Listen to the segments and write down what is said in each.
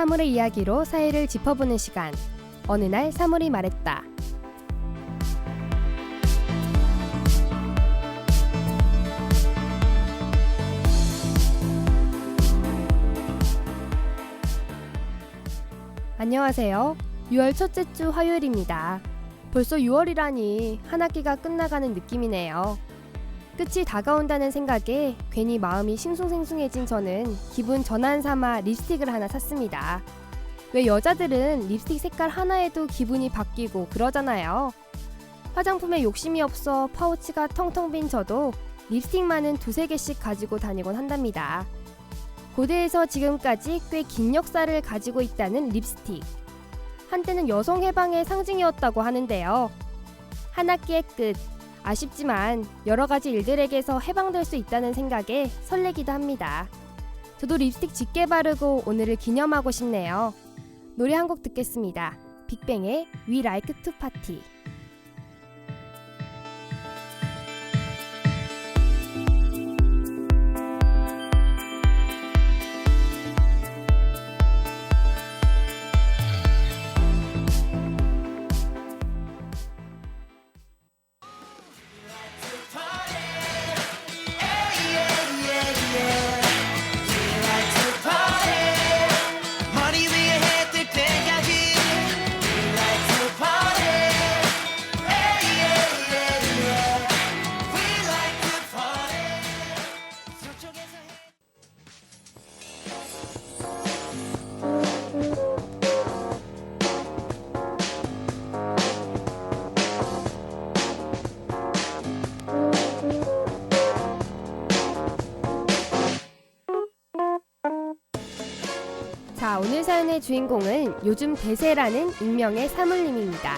사물의 이야기로 사회를 짚어보는 시간. 어느 날 사물이 말했다. 안녕하세요. 6월 첫째 주 화요일입니다. 벌써 6월이라니 한 학기가 끝나가는 느낌이네요. 끝이 다가온다는 생각에 괜히 마음이 싱숭생숭해진 저는 기분 전환 삼아 립스틱을 하나 샀습니다. 왜 여자들은 립스틱 색깔 하나에도 기분이 바뀌고 그러잖아요. 화장품에 욕심이 없어 파우치가 텅텅 빈 저도 립스틱만은 두세 개씩 가지고 다니곤 한답니다. 고대에서 지금까지 꽤 긴 역사를 가지고 있다는 립스틱. 한때는 여성 해방의 상징이었다고 하는데요. 한 학기의 끝. 아쉽지만 여러 가지 일들에게서 해방될 수 있다는 생각에 설레기도 합니다. 저도 립스틱 짙게 바르고 오늘을 기념하고 싶네요. 노래 한 곡 듣겠습니다. 빅뱅의 We Like to Party. 오늘 사연의 주인공은 요즘 대세라는 익명의 사물님입니다.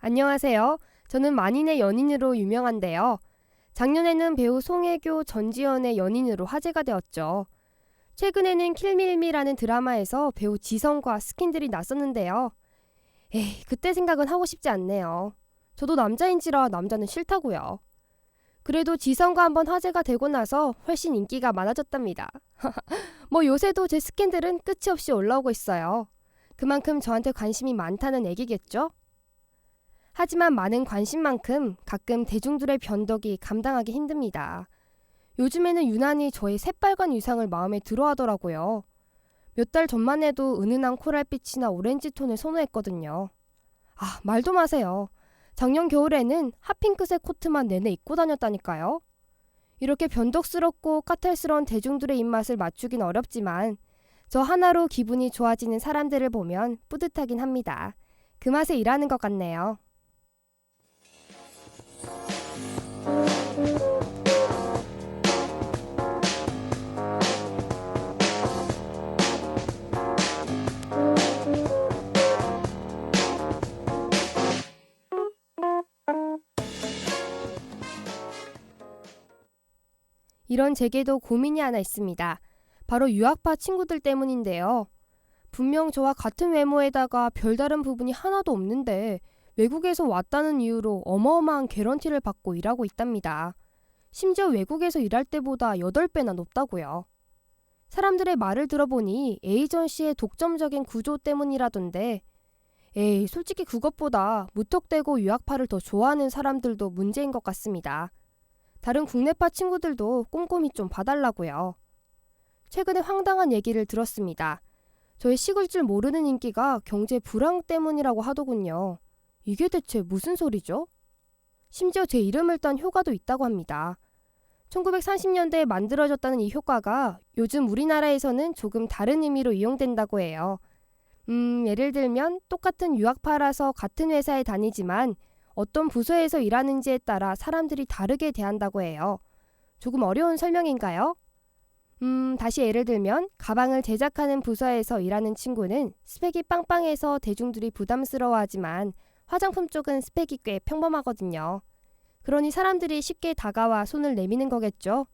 안녕하세요. 저는 만인의 연인으로 유명한데요. 작년에는 배우 송혜교, 전지현의 연인으로 화제가 되었죠. 최근에는 킬밀미라는 드라마에서 배우 지성과 스킨들이 났었는데요. 에이, 그때 생각은 하고 싶지 않네요. 저도 남자인지라 남자는 싫다고요. 그래도 지성과 한번 화제가 되고 나서 훨씬 인기가 많아졌답니다. 뭐 요새도 제 스캔들은 끝이 없이 올라오고 있어요. 그만큼 저한테 관심이 많다는 얘기겠죠? 하지만 많은 관심만큼 가끔 대중들의 변덕이 감당하기 힘듭니다. 요즘에는 유난히 저의 새빨간 위상을 마음에 들어 하더라고요. 몇 달 전만 해도 은은한 코랄빛이나 오렌지 톤을 선호했거든요. 아, 말도 마세요. 작년 겨울에는 핫핑크색 코트만 내내 입고 다녔다니까요. 이렇게 변덕스럽고 까탈스러운 대중들의 입맛을 맞추긴 어렵지만 저 하나로 기분이 좋아지는 사람들을 보면 뿌듯하긴 합니다. 그 맛에 일하는 것 같네요. 이런 제게도 고민이 하나 있습니다. 바로 유학파 친구들 때문인데요. 분명 저와 같은 외모에다가 별다른 부분이 하나도 없는데 외국에서 왔다는 이유로 어마어마한 개런티를 받고 일하고 있답니다. 심지어 외국에서 일할 때보다 8배나 높다고요. 사람들의 말을 들어보니 에이전시의 독점적인 구조 때문이라던데 에이, 솔직히 그것보다 무턱대고 유학파를 더 좋아하는 사람들도 문제인 것 같습니다. 다른 국내파 친구들도 꼼꼼히 좀 봐달라고요. 최근에 황당한 얘기를 들었습니다. 저의 식을 줄 모르는 인기가 경제 불황 때문이라고 하더군요. 이게 대체 무슨 소리죠? 심지어 제 이름을 딴 효과도 있다고 합니다. 1930년대에 만들어졌다는 이 효과가 요즘 우리나라에서는 조금 다른 의미로 이용된다고 해요. 음, 예를 들면 똑같은 유학파라서 같은 회사에 다니지만 어떤 부서에서 일하는지에 따라 사람들이 다르게 대한다고 해요. 조금 어려운 설명인가요? 음, 다시 예를 들면 가방을 제작하는 부서에서 일하는 친구는 스펙이 빵빵해서 대중들이 부담스러워하지만 화장품 쪽은 스펙이 꽤 평범하거든요. 그러니 사람들이 쉽게 다가와 손을 내미는 거겠죠.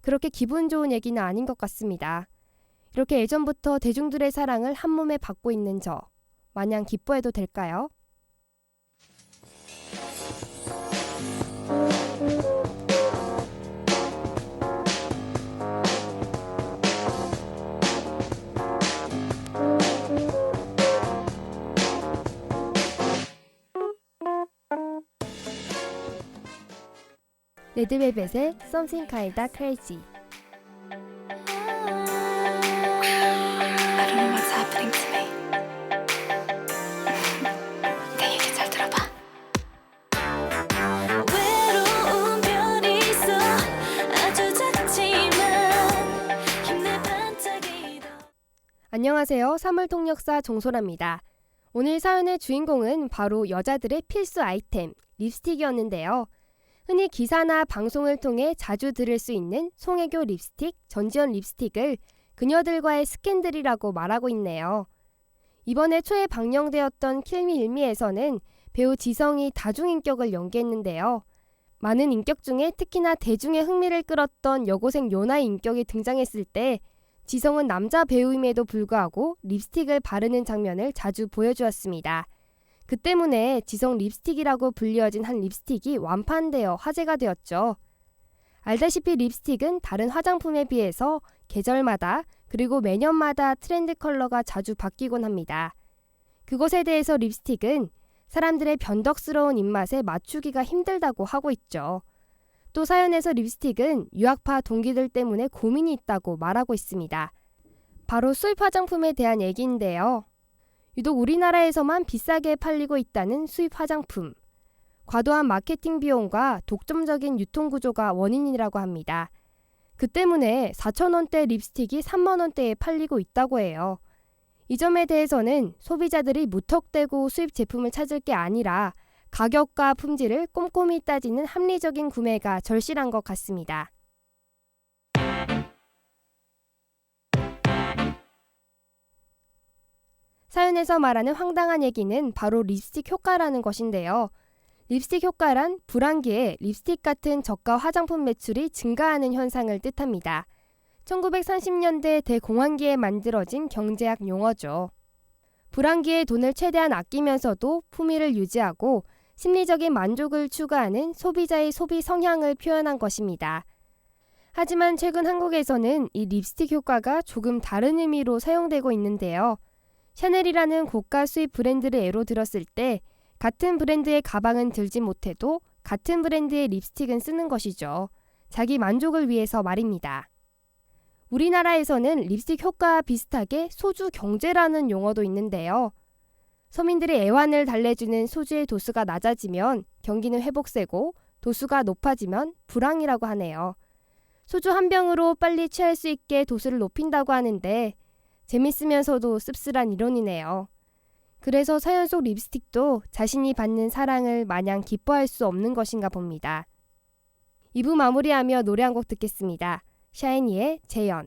그렇게 기분 좋은 얘기는 아닌 것 같습니다. 이렇게 예전부터 대중들의 사랑을 한 몸에 받고 있는 저, 마냥 기뻐해도 될까요? 지만 힘내 반짝이던 안녕하세요. 사물통역사 정소라입니다. 오늘 사연의 주인공은 바로 여자들의 필수 아이템, 립스틱이었는데요. 흔히 기사나 방송을 통해 자주 들을 수 있는 송혜교 립스틱, 전지현 립스틱을 그녀들과의 스캔들이라고 말하고 있네요. 이번에 초에 방영되었던 킬미 일미에서는 배우 지성이 다중인격을 연기했는데요. 많은 인격 중에 특히나 대중의 흥미를 끌었던 여고생 요나의 인격이 등장했을 때 지성은 남자 배우임에도 불구하고 립스틱을 바르는 장면을 자주 보여주었습니다. 그 때문에 지성 립스틱이라고 불리어진 한 립스틱이 완판되어 화제가 되었죠. 알다시피 립스틱은 다른 화장품에 비해서 계절마다 그리고 매년마다 트렌드 컬러가 자주 바뀌곤 합니다. 그것에 대해서 립스틱은 사람들의 변덕스러운 입맛에 맞추기가 힘들다고 하고 있죠. 또 사연에서 립스틱은 유학파 동기들 때문에 고민이 있다고 말하고 있습니다. 바로 수입 화장품에 대한 얘기인데요. 유독 우리나라에서만 비싸게 팔리고 있다는 수입 화장품. 과도한 마케팅 비용과 독점적인 유통 구조가 원인이라고 합니다. 그 때문에 4,000원대 립스틱이 3만원대에 팔리고 있다고 해요. 이 점에 대해서는 소비자들이 무턱대고 수입 제품을 찾을 게 아니라 가격과 품질을 꼼꼼히 따지는 합리적인 구매가 절실한 것 같습니다. 사연에서 말하는 황당한 얘기는 바로 립스틱 효과라는 것인데요. 립스틱 효과란 불안기에 립스틱 같은 저가 화장품 매출이 증가하는 현상을 뜻합니다. 1930년대 대공황기에 만들어진 경제학 용어죠. 불안기에 돈을 최대한 아끼면서도 품위를 유지하고 심리적인 만족을 추구하는 소비자의 소비 성향을 표현한 것입니다. 하지만 최근 한국에서는 이 립스틱 효과가 조금 다른 의미로 사용되고 있는데요. 샤넬이라는 고가 수입 브랜드를 예로 들었을 때 같은 브랜드의 가방은 들지 못해도 같은 브랜드의 립스틱은 쓰는 것이죠. 자기 만족을 위해서 말입니다. 우리나라에서는 립스틱 효과와 비슷하게 소주 경제라는 용어도 있는데요. 서민들의 애환을 달래주는 소주의 도수가 낮아지면 경기는 회복세고 도수가 높아지면 불황이라고 하네요. 소주 한 병으로 빨리 취할 수 있게 도수를 높인다고 하는데 재밌으면서도 씁쓸한 이론이네요. 그래서 사연 속 립스틱도 자신이 받는 사랑을 마냥 기뻐할 수 없는 것인가 봅니다. 2부 마무리하며 노래 한 곡 듣겠습니다. 샤이니의 재현.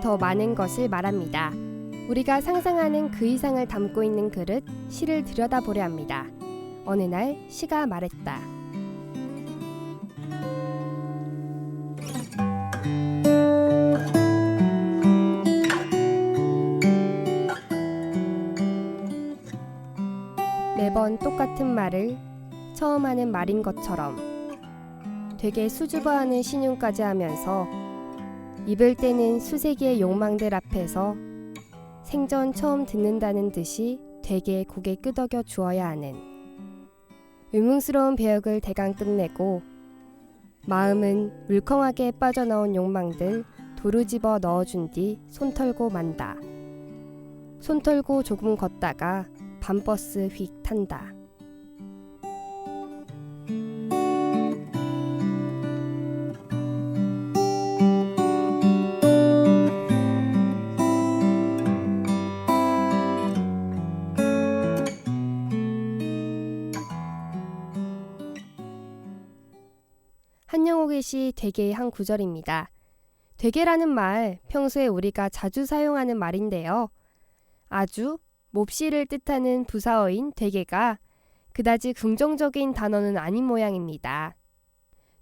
더 많은 것을 말합니다. 우리가 상상하는 그 이상을 담고 있는 그릇, 시를 들여다보려 합니다. 어느 날 시가 말했다. 매번 똑같은 말을 처음 하는 말인 것처럼 되게 수줍어하는 신용까지 하면서 입을 떼는 수세기의 욕망들 앞에서 생전 처음 듣는다는 듯이 되게 고개 끄덕여 주어야 하는 의문스러운 배역을 대강 끝내고 마음은 물컹하게 빠져나온 욕망들 도루 집어 넣어준 뒤 손 털고 만다. 손 털고 조금 걷다가 밤버스 휙 탄다. 되게의 한 구절입니다. 되게라는 말 평소에 우리가 자주 사용하는 말인데요. 아주 몹시를 뜻하는 부사어인 되게가 그다지 긍정적인 단어는 아닌 모양입니다.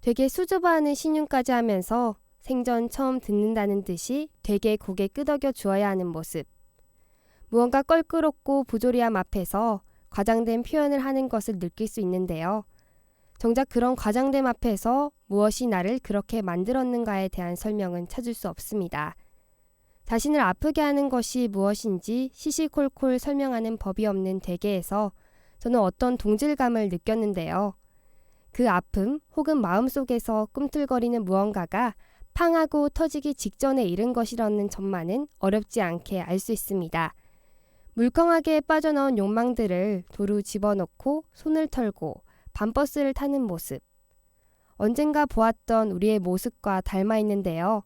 되게 수줍어하는 신용까지 하면서 생전 처음 듣는다는 듯이 되게 고개 끄덕여 주어야 하는 모습. 무언가 껄끄럽고 부조리함 앞에서 과장된 표현을 하는 것을 느낄 수 있는데요. 정작 그런 과장됨 앞에서 무엇이 나를 그렇게 만들었는가에 대한 설명은 찾을 수 없습니다. 자신을 아프게 하는 것이 무엇인지 시시콜콜 설명하는 법이 없는 대개에서 저는 어떤 동질감을 느꼈는데요. 그 아픔 혹은 마음속에서 꿈틀거리는 무언가가 팡하고 터지기 직전에 이른 것이라는 점만은 어렵지 않게 알 수 있습니다. 물컹하게 빠져나온 욕망들을 도루 집어넣고 손을 털고 밤버스를 타는 모습. 언젠가 보았던 우리의 모습과 닮아 있는데요.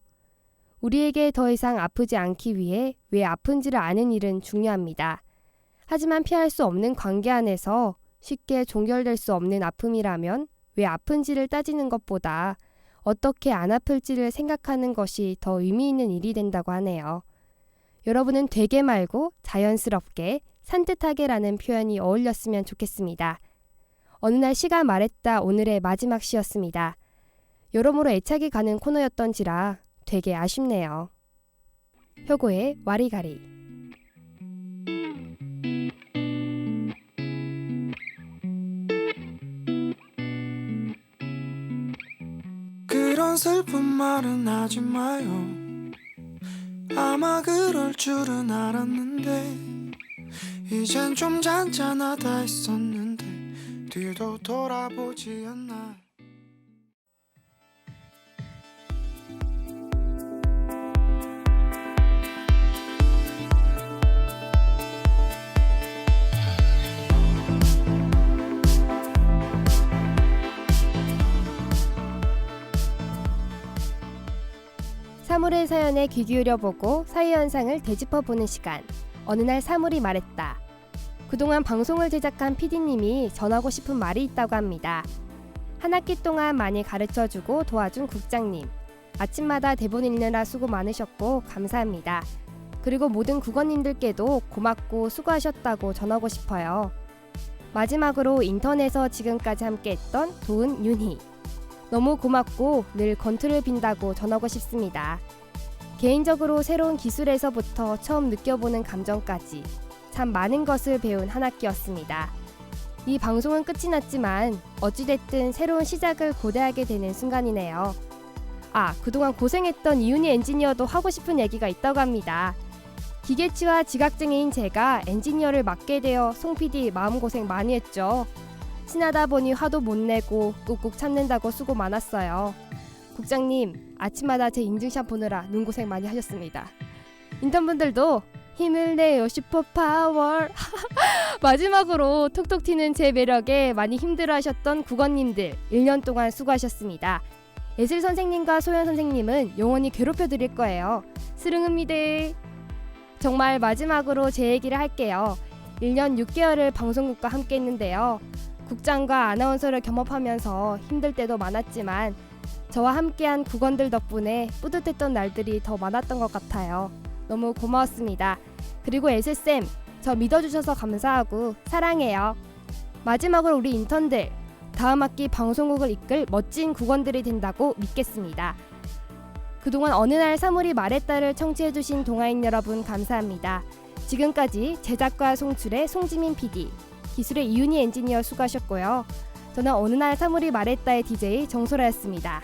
우리에게 더 이상 아프지 않기 위해 왜 아픈지를 아는 일은 중요합니다. 하지만 피할 수 없는 관계 안에서 쉽게 종결될 수 없는 아픔이라면 왜 아픈지를 따지는 것보다 어떻게 안 아플지를 생각하는 것이 더 의미 있는 일이 된다고 하네요. 여러분은 되게 말고 자연스럽게 산뜻하게라는 표현이 어울렸으면 좋겠습니다. 어느 날 시가 말했다 오늘의 마지막 시였습니다. 여러모로 애착이 가는 코너였던지라 되게 아쉽네요. 효고의 와리가리 그런 슬픈 말은 하지 마요. 아마 그럴 줄은 알았는데, 이젠 좀 잔잔하다 했었는데, 뒤도 돌아보지 않나. 사물의 사연에 귀 기울여 보고 사회 현상을 되짚어 보는 시간. 어느 날 사물이 말했다. 그동안 방송을 제작한 PD님이 전하고 싶은 말이 있다고 합니다. 한 학기 동안 많이 가르쳐 주고 도와준 국장님. 아침마다 대본 읽느라 수고 많으셨고 감사합니다. 그리고 모든 국어님들께도 고맙고 수고하셨다고 전하고 싶어요. 마지막으로 인턴에서 지금까지 함께했던 도은 윤희. 너무 고맙고 늘 건투를 빈다고 전하고 싶습니다. 개인적으로 새로운 기술에서부터 처음 느껴보는 감정까지 참 많은 것을 배운 한 학기였습니다. 이 방송은 끝이 났지만 어찌됐든 새로운 시작을 고대하게 되는 순간이네요. 아, 그동안 고생했던 이윤희 엔지니어도 하고 싶은 얘기가 있다고 합니다. 기계치와 지각증인 제가 엔지니어를 맡게 되어 송 PD 마음고생 많이 했죠. 친하다 보니 화도 못 내고 꾹꾹 참는다고 수고 많았어요. 국장님, 아침마다 제 인증샷 보느라 눈고생 많이 하셨습니다. 인턴분들도 힘을 내요 슈퍼파워. 마지막으로 톡톡 튀는 제 매력에 많이 힘들어하셨던 국원님들 1년 동안 수고하셨습니다. 예슬 선생님과 소연 선생님은 영원히 괴롭혀 드릴 거예요. 스릉입니다. 정말 마지막으로 제 얘기를 할게요. 1년 6개월을 방송국과 함께 했는데요. 국장과 아나운서를 겸업하면서 힘들 때도 많았지만 저와 함께한 국원들 덕분에 뿌듯했던 날들이 더 많았던 것 같아요. 너무 고마웠습니다. 그리고 에슬쌤, 저 믿어주셔서 감사하고 사랑해요. 마지막으로 우리 인턴들 다음 학기 방송국을 이끌 멋진 국원들이 된다고 믿겠습니다. 그동안 어느 날 사물이 말했다를 청취해주신 동아인 여러분 감사합니다. 지금까지 제작과 송출의 송지민 PD, 기술의 이윤희 엔지니어 수고하셨고요. 저는 어느 날 사물이 말했다의 DJ 정소라였습니다.